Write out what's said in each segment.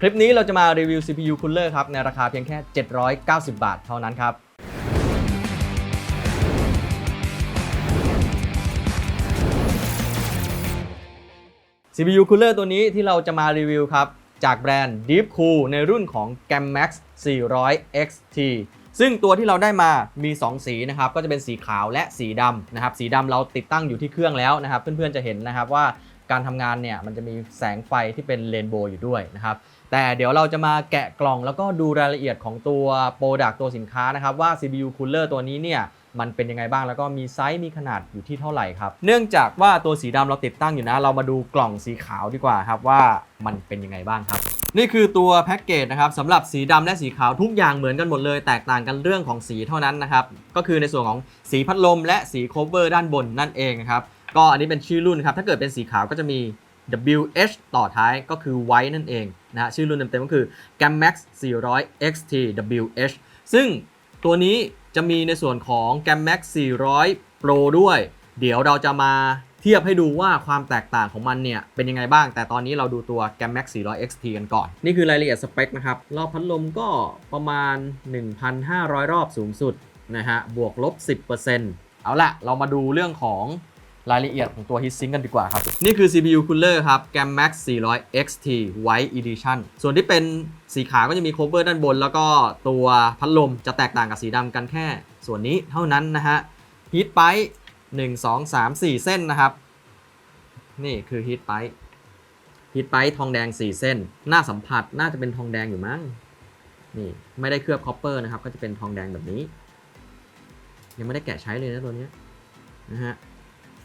คลิปนี้เราจะมารีวิว CPU Cooler ครับ ในราคาเพียงแค่ 790 บาทเท่านั้นครับ CPU Cooler ตัวนี้ที่เราจะมารีวิวครับ จากแบรนด์ Deep Cool ในรุ่นของ Gammax 400 XT ซึ่งตัวที่เราได้มามี 2 สีนะครับ ก็จะเป็นสีขาวและสีดำนะครับ สีดำเราติดตั้งอยู่ที่เครื่องแล้วนะครับ เพื่อนๆจะเห็นนะครับว่าการทำงานเนี่ยมันจะมีแสงไฟที่เป็นเรนโบว์อยู่ด้วยนะครับ แต่เดี๋ยวเราจะมาแกะกล่องแล้วก็ดูรายละเอียดของตัวโปรดักตัวสินค้านะครับว่า CPU Cooler ตัวนี้เนี่ยมันเป็นยังไงบ้างแล้วก็มีไซส์มีขนาดอยู่ที่เท่าไหร่ครับ เนื่องจากว่าตัวสีดำเราติดตั้งอยู่นะ เรามาดูกล่องสีขาวดีกว่าครับว่ามันเป็นยังไงบ้างครับ นี่คือตัวแพ็กเกจนะครับสำหรับสีดำและสีขาวทุกอย่างเหมือนกันหมดเลย แตกต่างกันเรื่องของสีเท่านั้นนะครับก็คือในส่วนของสีพัดลมและสีโคเวอร์ด้านบนนั่นเองครับก็อันนี้เป็นชื่อรุ่นครับถ้าเกิดเป็นสีขาวก็จะมี WH ต่อท้ายก็คือ White นั่นเอง นะฮะชื่อรุ่นเต็มๆก็คือ Gammax 400 XT WH ซึ่งตัวนี้จะมีในส่วนของ Gammax 400 Pro ด้วย เดี๋ยวเราจะมาเทียบให้ดูว่าความแตกต่างของมันเนี่ย เป็นยังไงบ้าง แต่ตอนนี้เราดูตัว Gammax 400 XT กันก่อน นี่คือรายละเอียดสเปคนะครับ รอบพัดลมก็ประมาณ 1,500 รอบสูงสุดนะฮะ บวกลบ 10%เอาละเรามาดูเรื่องของ รายละเอียดของตัว heatsink กันดีกว่าครับ นี่คือ CPU cooler ครับ Gammax 400 XT White Edition ส่วนที่เป็นสีขาวก็จะมี cover ด้านบน แล้วก็ตัวพัดลมจะแตกต่างกับสีดำกันแค่ ส่วนนี้เท่านั้นนะฮะ heat pipe 1 2 3 4เส้นนะครับ นี่คือ heat pipe heat pipe ทองแดง4เส้น หน้าสัมผัสน่าจะเป็นทองแดงอยู่มั้งนี่ไม่ได้เคลือบ copper นะครับ ก็จะเป็นทองแดงแบบนี้ ยังไม่ได้แกะใช้เลยนะตัวนี้นะฮะ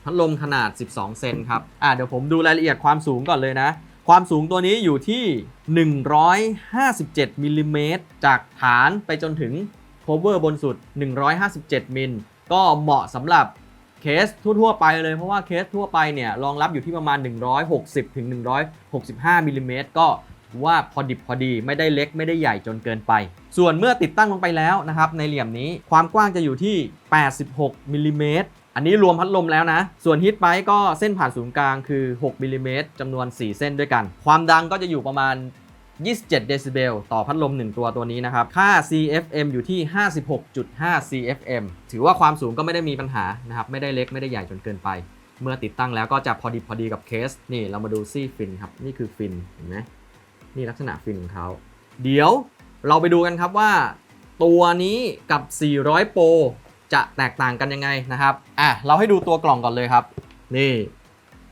พัดลมขนาด 12 เซนครับอ่าเดี๋ยวผมดูรายละเอียดความสูงก่อนเลยนะ ความสูงตัวนี้อยู่ที่ 157มิลลิเมตรจากฐานไปจนถึงโคเวอร์บนสุด 157มิลก็เหมาะสำหรับเคสทั่ว ๆ ไปเลยเพราะว่าเคสทั่วไปเนี่ยรองรับอยู่ที่ประมาณ 160ถึง165มิลลิเมตรก็ว่าพอดิบพอดีไม่ได้เล็กไม่ได้ใหญ่จนเกินไป ส่วนเมื่อติดตั้งลงไปแล้วนะครับในเหลี่ยมนี้ความกว้างจะอยู่ที่ 86มิลลิเมตร อันนี้รวมพัดลมแล้วนะ ส่วนฮีทไ i ก็เส้นผ่านศูนย์กลางคือ 6มิลลิเมตรจำนวน 4 เส้นด้วยกัน ความดังก็จะอยู่ประมาณ 27 เดซิเบลต่อพัดลม 1 ตัวตัวนี้นะครับ ค่า CFM อยู่ที่ 56.5 CFM ถือว่าความสูงก็ไม่ได้มีปัญหานะครับ ไม่ได้เล็กไม่ได้ใหญ่จนเกินไป เมื่อติดตั้งแล้วก็จะพอดีพอดีกับเคส นี่เรามาดูซี่ฟินครับ นี่คือฟิน เห็นไหมนี่ลักษณะฟินของเขา เดี๋ยวเราไปดูกันครับว่า ตัวนี้กับ 400 Pro จะแตกต่างกันยังไงนะครับอะเราให้ดูตัวกล่องก่อนเลยครับ นี่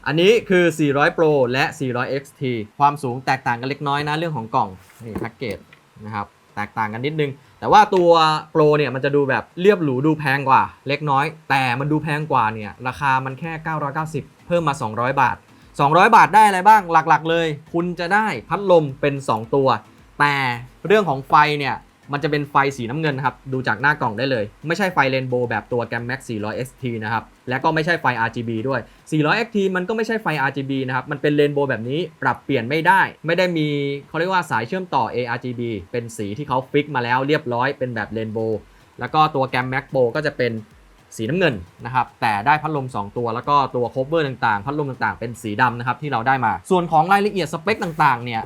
อันนี้คือ 400 Pro และ 400 XT ความสูงแตกต่างกันเล็กน้อยนะเรื่องของกล่องนี่แพ็กเกจนะครับแตกต่างกันนิดนึง แต่ว่าตัว Pro เนี่ยมันจะดูแบบเรียบหรูดูแพงกว่าเล็กน้อย แต่มันดูแพงกว่าเนี่ยราคามันแค่ 990 เพิ่มมา 200 บาท 200 บาทได้อะไรบ้างหลักๆ เลย คุณจะได้พัดลมเป็น 2 ตัว แต่เรื่องของไฟเนี่ย มันจะเป็นไฟสีน้ำเงินนะครับ ดูจากหน้ากล่องได้เลย ไม่ใช่ไฟเรนโบว์แบบตัว Gammax 400 XT นะครับ และก็ไม่ใช่ไฟ RGB ด้วย 400 XT มันก็ไม่ใช่ไฟ RGB นะครับ มันเป็นเรนโบว์แบบนี้ ปรับเปลี่ยนไม่ได้ ไม่ได้มีเขาเรียกว่าสายเชื่อมต่อ ARGB เป็นสีที่เขาฟิกมาแล้วเรียบร้อย เป็นแบบเรนโบว์ แล้วก็ตัว Gammax Pro ก็จะเป็นสีน้ำเงินนะครับ แต่ได้พัดลม 2 ตัว แล้วก็ตัวโคเวอร์ต่างๆ พัดลมต่างๆ เป็นสีดำนะครับที่เราได้มา ส่วนของรายละเอียดสเปคต่างๆ เนี่ย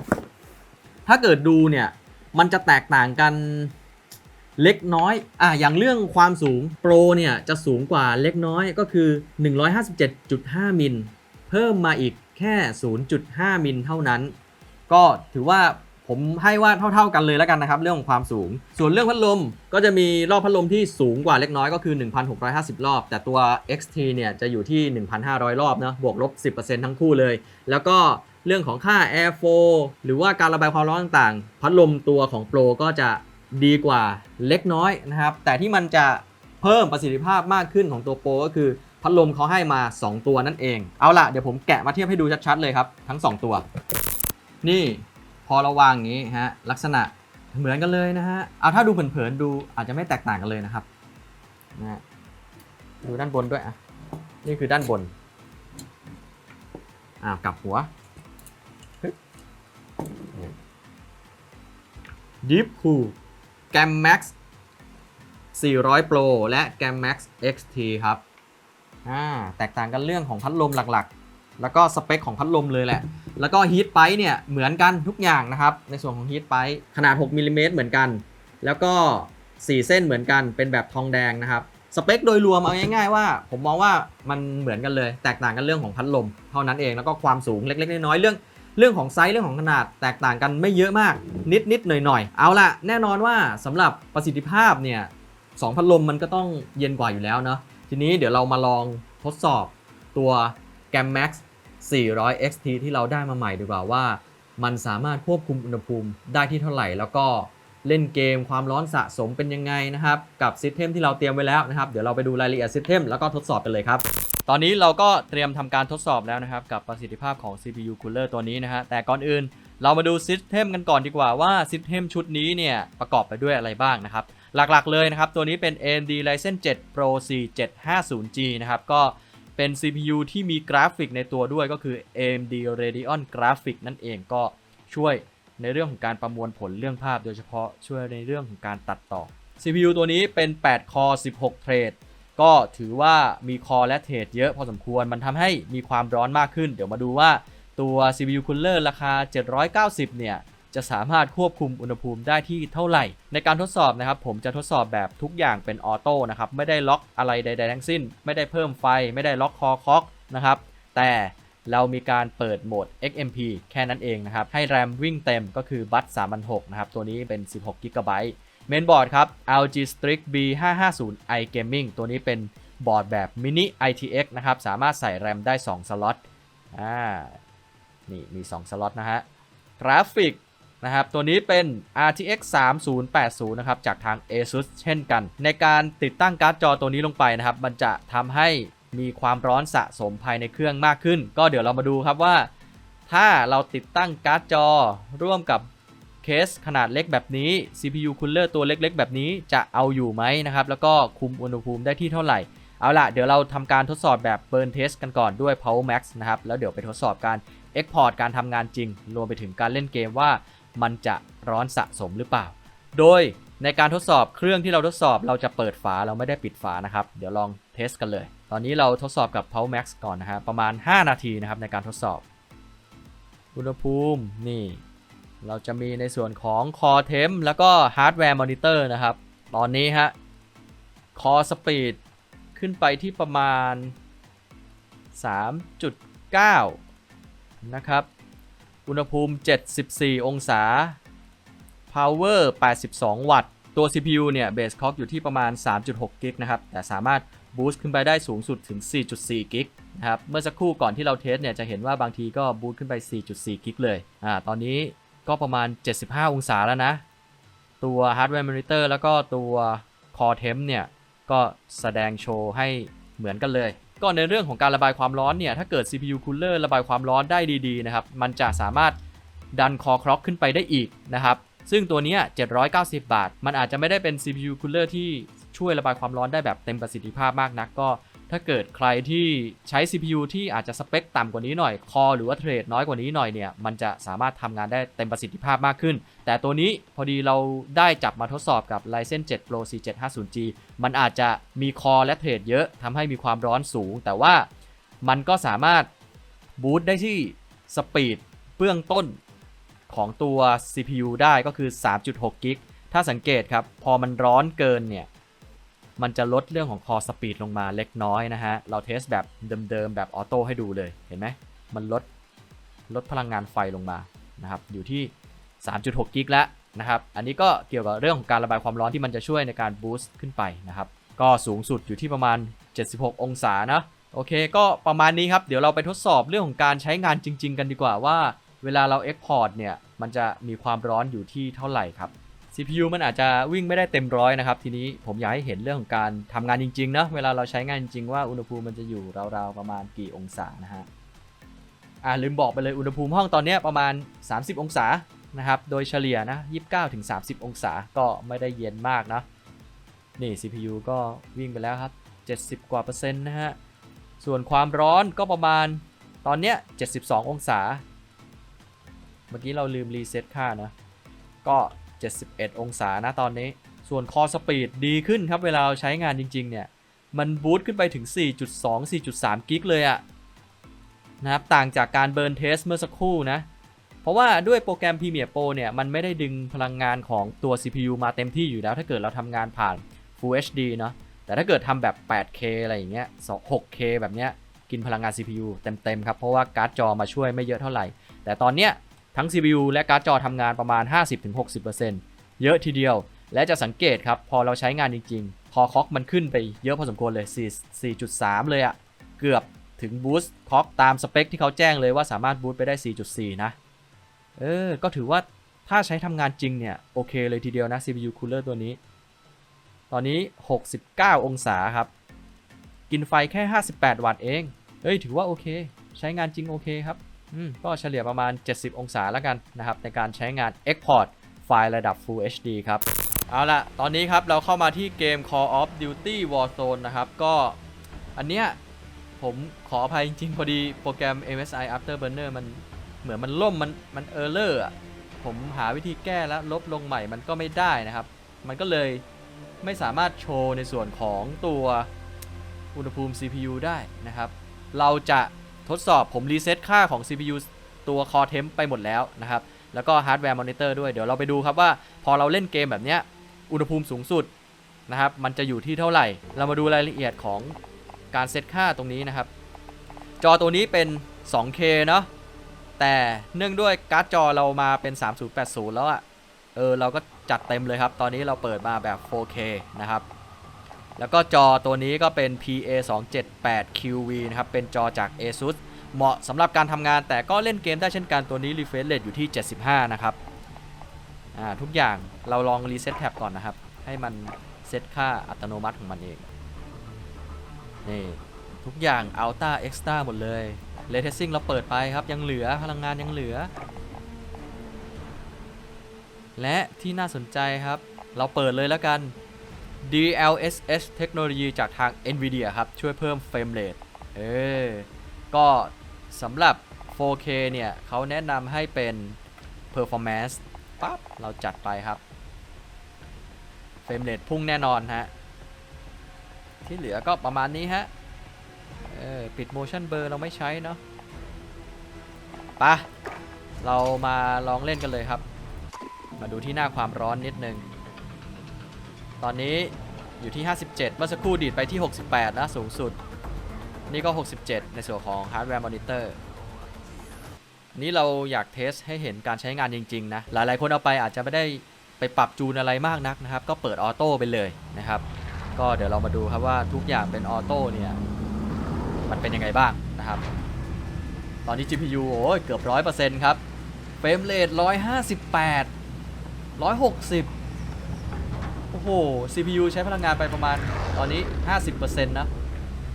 ถ้าเกิดดูเนี่ย มันจะแตกต่างกันเล็กน้อย อะอย่างเรื่องความสูงโปรเนี่ยจะสูงกว่าเล็กน้อยก็คือ 157.5 มิล เพิ่มมาอีกแค่ 0.5 มิลเท่านั้น ก็ถือว่าผมให้ว่าเท่า ๆกันเลยแล้วกันนะครับ เรื่องของความสูง ส่วนเรื่องพัดลมก็จะมีรอบพัดลมที่สูงกว่าเล็กน้อยก็คือ 1,650 รอบ แต่ตัว XT เนี่ยจะอยู่ที่ 1,500 รอบเนาะบวกลบ 10%ทั้งคู่เลย แล้วก็ เรื่องของค่า Airflow หรือว่าการระบายความร้อนต่างๆ พัดลมตัวของ Pro ก็จะดีกว่าเล็กน้อยนะครับ แต่ที่มันจะเพิ่มประสิทธิภาพมากขึ้นของตัว Pro ก็คือพัดลมเขาให้มา 2 ตัวนั่นเอง เอาล่ะ เดี๋ยวผมแกะมาเทียบให้ดูชัดๆเลยครับ ทั้ง 2 ตัว นี่พอเระวางอย่างนี้ฮะลักษณะเหมือนกันเลยนะฮะเอาถ้าดูเผินๆดูอาจจะไม่แตกต่างกันเลยนะครับนะฮะดูด้านบนด้วยอะนี่คือด้านบนอ้าวกลับหัว Deep Cool Gammax 400 Pro และ Gammax XT ครับอ่าแตกต่างกันเรื่องของพัดลมหลักๆ แล้วก็สเปคของพัดลมเลยแหละ แล้วก็ฮีทไปเนี่ยเหมือนกันทุกอย่างนะครับ ในส่วนของฮีทไปขนาด 6มิลลิเมตรเหมือนกัน แล้วก็ 4 เส้นเหมือนกัน เป็นแบบทองแดงนะครับ สเปคโดยรวมเอาง่ายๆว่า ผมมองว่ามันเหมือนกันเลย แตกต่างกันเรื่องของพัดลม เท่านั้นเอง แล้วก็ความสูงเล็กๆน้อยๆเรื่อง เรื่องของไซส์เรื่องของขนาดแตกต่างกันไม่เยอะมากนิดนิดหน่อยหน่อยเอาละแน่นอนว่าสำหรับประสิทธิภาพเนี่ยสองพัดลมมันก็ต้องเย็นกว่าอยู่แล้วเนาะทีนี้เดี๋ยวเรามาลองทดสอบตัว g a m Max 400 XT ที่เราได้มาใหม่ดีกว่าว่า มันสามารถควบคุมอุณหภูมิได้ที่เท่าไหร่ แล้วก็เล่นเกมความร้อนสะสมเป็นยังไงนะครับ กับซิสเต็มที่เราเตรียมไว้แล้วนะครับ เดี๋ยวเราไปดูรายละเอียดซิสเต็มแล้วก็ทดสอบกันเลยครับ ตอนนี้เราก็เตรียมทำการทดสอบแล้วนะครับ กับประสิทธิภาพของ CPU Cooler ตัวนี้นะฮะ แต่ก่อนอื่นเรามาดูซิสเต็มกันก่อนดีกว่าว่าซิสเต็มชุดนี้เนี่ย ประกอบไปด้วยอะไรบ้างนะครับ หลักๆเลยนะครับ ตัวนี้เป็น AMD Ryzen 7 Pro 4750G นะครับ ก็เป็น CPU ที่มีกราฟิกในตัวด้วยก็คือ AMD Radeon Graphic นั่นเองก็ช่วยในเรื่องของการประมวลผลเรื่องภาพ โดยเฉพาะช่วยในเรื่องของการตัดต่อ CPU ตัวนี้เป็น 8 คอ16 เทรด ก็ถือว่ามีคอและเทรดเยอะพอสมควรมันทำให้มีความร้อนมากขึ้น เดี๋ยวมาดูว่าตัว CPU Cooler ราคา 790 เนี่ย จะสามารถควบคุมอุณหภูมิได้ที่เท่าไหร่ ในการทดสอบนะครับ ผมจะทดสอบแบบทุกอย่างเป็นออโต้นะครับ ไม่ได้ล็อกอะไรใด ๆ ทั้งสิ้น ไม่ได้เพิ่มไฟ ไม่ได้ล็อกคอคอกนะครับ แต่เรามีการเปิดโหมด XMP แค่นั้นเองนะครับ ให้แรมวิ่งเต็มก็คือบัต3,600นะครับ ตัวนี้เป็น 16 g b เมนบอร์ดครับ LG Strix B550 iGaming ตัวนี้เป็นบอร์ดแบบ Mini ITX นะครับ สามารถใส่แรมได้ 2 สล็อต อ่า นี่มี 2 สล็อตนะฮะ กราฟิกนะครับ ตัวนี้เป็น RTX 3080 นะครับ จากทาง ASUS เช่นกัน ในการติดตั้งการ์ดจอตัวนี้ลงไปนะครับ มันจะทำให้มีความร้อนสะสมภายในเครื่องมากขึ้น ก็เดี๋ยวเรามาดูครับว่า ถ้าเราติดตั้งการ์ดจอร่วมกับ เคสขนาดเล็กแบบนี้ CPU cooler ตัวเล็กๆ แบบนี้จะเอาอยู่ไหมนะครับ แล้วก็คุมอุณหภูมิได้ที่เท่าไหร่ เอาล่ะ เดี๋ยวเราทำการทดสอบแบบ Burn Test กันก่อนด้วย Power Max นะครับ แล้วเดี๋ยวไปทดสอบการ Export การทำงานจริง รวมไปถึงการเล่นเกมว่ามันจะร้อนสะสมหรือเปล่า โดยในการทดสอบเครื่องที่เราทดสอบเราจะเปิดฝาเราไม่ได้ปิดฝานะครับ เดี๋ยวลองเทสกันเลย ตอนนี้เราทดสอบกับ Power Max ก่อนนะฮะประมาณ 5 นาทีนะครับในการทดสอบ อุณหภูมินี่ เราจะมีในส่วนของ Core Temp แล้วก็ Hardware Monitor นะครับ ตอนนี้ฮะ Core Speed ขึ้นไปที่ประมาณ 3.9 นะครับ อุณหภูมิ 74 องศา Power 82 วัตต์ ตัว CPU เนี่ย Base Clock อยู่ที่ประมาณ 3.6 กิกนะครับ แต่สามารถ boost ขึ้นไปได้สูงสุดถึง 4.4 กิกนะครับ เมื่อสักครู่ก่อนที่เราเทสเนี่ยจะเห็นว่าบางทีก็ boost ขึ้นไป 4.4 กิกเลย อ่า ตอนนี้ ก็ประมาณ 75 องศาแล้วนะ ตัว Hardware Monitor แล้วก็ตัว Core Temp เนี่ย ก็แสดงโชว์ให้เหมือนกันเลย ก็ในเรื่องของการระบายความร้อนเนี่ย ถ้าเกิด CPU Cooler ระบายความร้อนได้ดีๆนะครับ มันจะสามารถดัน Core Clock ขึ้นไปได้อีกนะครับ ซึ่งตัวนี้ 790 บาท มันอาจจะไม่ได้เป็น CPU Cooler ที่ช่วยระบายความร้อนได้แบบเต็มประสิทธิภาพมากนักก็ ถ้าเกิดใครที่ใช้ CPU ที่อาจจะสเปคต่ำกว่านี้หน่อย คอหรือว่าเทรดน้อยกว่านี้หน่อยเนี่ย มันจะสามารถทำงานได้เต็มประสิทธิภาพมากขึ้น แต่ตัวนี้พอดีเราได้จับมาทดสอบกับ Ryzen 7 Pro 4750G มันอาจจะมีคอและเทรดเยอะทำให้มีความร้อนสูง แต่ว่ามันก็สามารถบูตได้ที่สปีดเบื้องต้นของตัว CPU ได้ก็คือ 3.6 กิก ถ้าสังเกตครับ พอมันร้อนเกินเนี่ย มันจะลดเรื่องของ Core Speed ลงมาเล็กน้อยนะฮะ เราเทสแบบเดิมๆแบบออโต้ให้ดูเลย เห็นไหม มันลดลดพลังงานไฟลงมานะครับ อยู่ที่ 3.6 กิกแล้วนะครับ อันนี้ก็เกี่ยวกับเรื่องของการระบายความร้อนที่มันจะช่วยในการบูสต์ขึ้นไปนะครับ ก็สูงสุดอยู่ที่ประมาณ 76 องศานะ โอเค ก็ประมาณนี้ครับ เดี๋ยวเราไปทดสอบเรื่องของการใช้งานจริง ๆ กันดีกว่าว่า เวลาเรา Export เนี่ย มันจะมีความร้อนอยู่ที่เท่าไหร่ครับ CPU มันอาจจะวิ่งไม่ได้เต็มร้อยนะครับ ทีนี้ผมอยากให้เห็นเรื่องของการทำงานจริงๆนะเวลาเราใช้งานจริงๆว่าอุณหภูมิมันจะอยู่ราวๆประมาณกี่องศานะฮะอ่าลืมบอกไปเลยอุณหภูมิห้องตอนเนี้ยประมาณ 30 องศานะครับ โดยเฉลี่ยนะ 29-30 องศาก็ไม่ได้เย็นมากนะนี่ CPU ก็วิ่งไปแล้วครับ 70 กว่าเปอร์เซ็นต์นะฮะ ส่วนความร้อนก็ประมาณตอนเนี้ย 72 องศา เมื่อกี้เราลืมรีเซ็ตค่านะ ก็ 71 องศานะตอนนี้ ส่วนคอสปีดดีขึ้นครับเวลาเราใช้งานจริง ๆ เนี่ย มันบูตขึ้นไปถึง 4.2 4.3 กิกเลยอะนะครับ ต่างจากการเบิร์นเทสเมื่อสักครู่นะ เพราะว่าด้วยโปรแกรม Premiere Pro เนี่ย มันไม่ได้ดึงพลังงานของตัว CPU มาเต็มที่อยู่แล้ว ถ้าเกิดเราทำงานผ่าน Full HD เนาะแต่ถ้าเกิดทำแบบ 8K อะไรอย่างเงี้ย 6K แบบเนี้ยกินพลังงาน CPU เต็มๆครับ เพราะว่าการ์ดจอมาช่วยไม่เยอะเท่าไหร่ แต่ตอนเนี้ย ทั้ง CPU และการ์ดจอทำงานประมาณ 50-60%เยอะทีเดียว และจะสังเกตครับ พอเราใช้งานจริงๆ พอค็อกมันขึ้นไปเยอะพอสมควรเลย4 4.3เลยอะเกือบถึงบูสต์ค็อกตามสเปคที่เขาแจ้งเลยว่าสามารถบูสต์ไปได้ 4.4 นะ เออ ก็ถือว่าถ้าใช้ทำงานจริงเนี่ย โอเคเลยทีเดียวนะ CPU cooler ตัวนี้ ตอนนี้ 69 องศาครับ กินไฟแค่ 58 วัตต์เองเฮ้ย ถือว่าโอเค ใช้งานจริงโอเคครับ ก็เฉลี่ยประมาณ 70 องศาแล้วกันนะครับในการใช้งาน Export ไฟล์ระดับ Full HD ครับ เอาละตอนนี้ครับเราเข้ามาที่เกม Call of Duty Warzone นะครับ ก็อันเนี้ยผมขออภัยจริงๆ พอดีโปรแกรม MSI Afterburner มันเหมือนมันล่มมันมันเออร์เลอร์ผมหาวิธีแก้แล้วลบลงใหม่มันก็ไม่ได้นะครับ มันก็เลยไม่สามารถโชว์ในส่วนของตัวอุณหภูมิ CPU ได้นะครับ เราจะ ทดสอบผมรีเซ็ตค่าของ CPU ตัว Core Temp ไปหมดแล้วนะครับ แล้วก็ฮาร์ดแวร์มอนิเตอร์ด้วย เดี๋ยวเราไปดูครับว่า พอเราเล่นเกมแบบเนี้ยอุณหภูมิสูงสุดนะครับ มันจะอยู่ที่เท่าไหร่ เรามาดูรายละเอียดของการเซตค่าตรงนี้นะครับ จอตัวนี้เป็น 2K เนาะ แต่เนื่องด้วยการ์ดจอเรามาเป็น 3080 แล้วอะ่ะ เออ เราก็จัดเต็มเลยครับ ตอนนี้เราเปิดมาแบบ 4K นะครับ แล้วก็จอตัวนี้ก็เป็น PA 278 QV นะครับ เป็นจอจาก ASUS เหมาะสำหรับการทำงานแต่ก็เล่นเกมได้เช่นกันตัวนี้ refresh rate อยู่ที่ 75 นะครับ อ่า ทุกอย่างเราลองรีเซ็ตแท็บก่อนนะครับ ให้มันเซตค่าอัตโนมัติของมันเอง นี่ ทุกอย่าง Ultra Extra หมดเลย Ray Tracing เราเปิดไปครับ ยังเหลือพลังงานยังเหลือ และที่น่าสนใจครับ เราเปิดเลยแล้วกัน DLSS เทคโนโลยีจากทาง NVIDIA ครับ ช่วยเพิ่มเฟรมเรทเออก็สำหรับ 4K เนี่ยเขาแนะนำให้เป็น Performance ปั๊บ เราจัดไปครับ เฟรมเรทพุ่งแน่นอนฮะ ที่เหลือก็ประมาณนี้ฮะ เออปิด motion blur เราไม่ใช้เนาะปะเรามาลองเล่นกันเลยครับ มาดูที่หน้าความร้อนนิดนึง ตอนนี้อยู่ที่ 57 เมื่อสักครู่ดีดไปที่ 68 นะสูงสุด นี่ก็ 67 ในส่วนของ hardware monitor นี้เราอยากเทสให้เห็นการใช้งานจริง ๆ นะ หลายๆ คนเอาไปอาจจะไม่ได้ไปปรับจูนอะไรมากนักนะครับ ก็เปิดออโต้ไปเลยนะครับ ก็เดี๋ยวเรามาดูครับว่าทุกอย่างเป็นออโต้เนี่ย มันเป็นยังไงบ้างนะครับ ตอนนี้ GPU โอ้ยเกือบ 100%ครับ เฟรมเรท158 160 โอ้โห CPU ใช้พลังงานไปประมาณตอนนี้ 50%นะ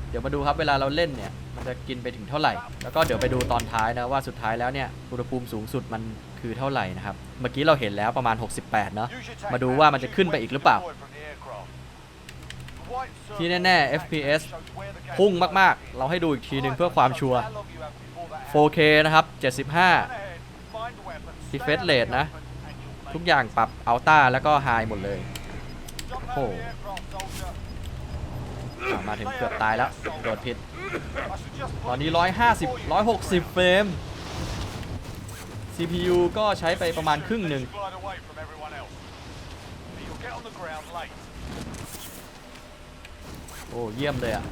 เดี๋ยวมาดูครับเวลาเราเล่นเนี่ย มันจะกินไปถึงเท่าไหร่ แล้วก็เดี๋ยวไปดูตอนท้ายนะว่าสุดท้ายแล้วเนี่ย อุณหภูมิสูงสุดมันคือเท่าไหร่นะครับ เมื่อกี้เราเห็นแล้วประมาณ 68 เนาะ มาดูว่ามันจะขึ้นไปอีกหรือเปล่า ที่แน่ๆ FPS พุ่งมากๆ เราให้ดูอีกทีหนึ่งเพื่อความชัวร์ 4K นะครับ 75 refresh rate นะ ทุกอย่างปรับอัลต้าแล้วก็ไฮหมดเลย โอ้อะมาถึงเกือบตายแล้ว โดดผิด ตอนนี้ 150 160 เฟรม CPU ก็ใช้ไปประมาณครึ่งหนึ่งโอ้ เยี่ยมเลยอะ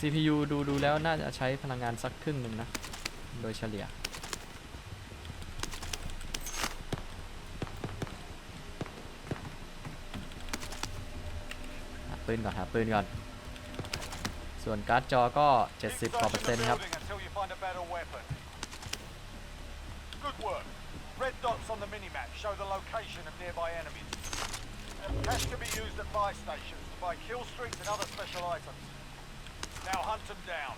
CPU ดูดูแล้วน่าจะใช้พลังงานสักครึ่งหนึ่งนะ โดยเฉลี่ย หาปืนก่อน หาปืนก่อน ส่วนการ์ดจอก็ 70กว่าเปอร์เซ็นต์ครับ Good work. Red dots on the minimap show the location of nearby enemies. Cash can be used at buy stations to buy kill streaks and other special items. Now hunt them down.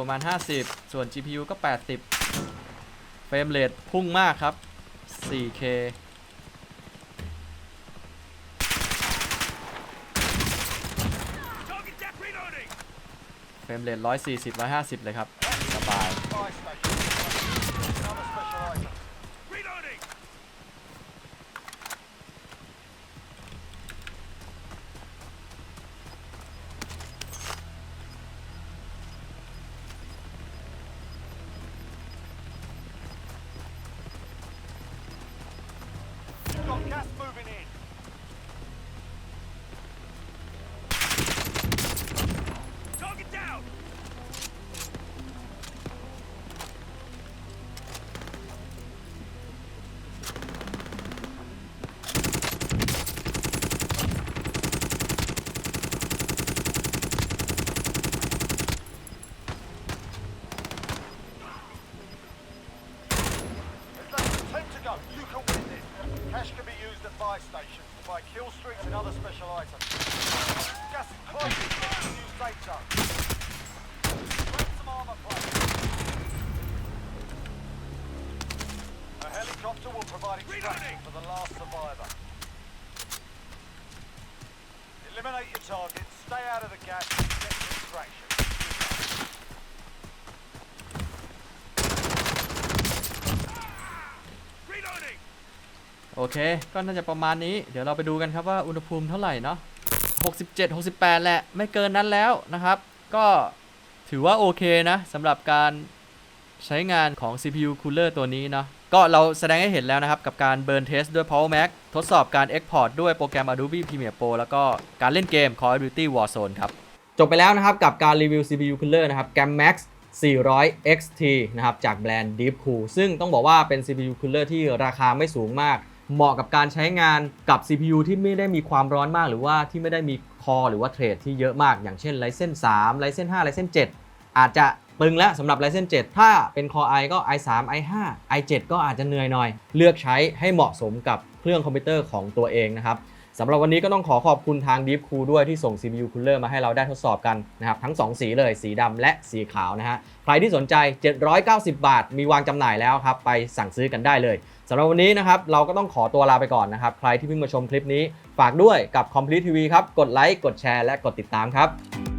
ประมาณ 50 ส่วน GPU ก็ 80 เฟรมเรทพุ่งมากครับ 4K เฟรมเรท140 150 เลยครับสบาย for the last survivor. Eliminate your target, stay out of the gas, and get distraction. โอเค ก็น่าจะประมาณนี้ เดี๋ยวเราไปดูกันครับว่าอุณหภูมิเท่าไหร่เนาะ 67 68 แหละ ไม่เกินนั้นแล้วนะครับ ก็ถือว่าโอเคนะสำหรับการใช้งานของ CPU Cooler ตัวนี้เนาะ ก็เราแสดงให้เห็นแล้วนะครับ กับการเบิร์นเทสด้วย Power Mac ทดสอบการ Export ด้วยโปรแกรม Adobe Premiere Pro แล้วก็การเล่นเกม Call of Duty Warzone ครับ จบไปแล้วนะครับ กับการรีวิว CPU Cooler นะครับ Gam Max 400 XT นะครับ จากแบรนด์ Deep Cool ซึ่งต้องบอกว่าเป็น CPU Cooler ที่ราคาไม่สูงมาก เหมาะกับการใช้งานกับ CPU ที่ไม่ได้มีความร้อนมาก หรือว่าที่ไม่ได้มีคอหรือว่าเทรดที่เยอะมาก อย่างเช่น Ryzen 3 Ryzen 5 Ryzen 7 อาจจะ ตึงแล้วสำหรับ Ryzen 7 ถ้าเป็น Core i ก็ i3 i5 i7 ก็อาจจะเหนื่อยหน่อย เลือกใช้ให้เหมาะสมกับเครื่องคอมพิวเตอร์ของตัวเองนะครับสำหรับวันนี้ก็ต้องขอขอบคุณทาง Deep Cool ด้วยที่ส่ง CPU Cooler มาให้เราได้ทดสอบกันนะครับ ทั้ง 2 สีเลยสีดำและสีขาวนะฮะ ใครที่สนใจ 790 บาท มีวางจำหน่ายแล้วครับ ไปสั่งซื้อกันได้เลยสำหรับวันนี้นะครับ เราก็ต้องขอตัวลาไปก่อนนะครับ ใครที่เพิ่งมาชมคลิปนี้ ฝากด้วยกับ Complete TV ครับ กดไลค์กดแชร์และกดติดตามครับ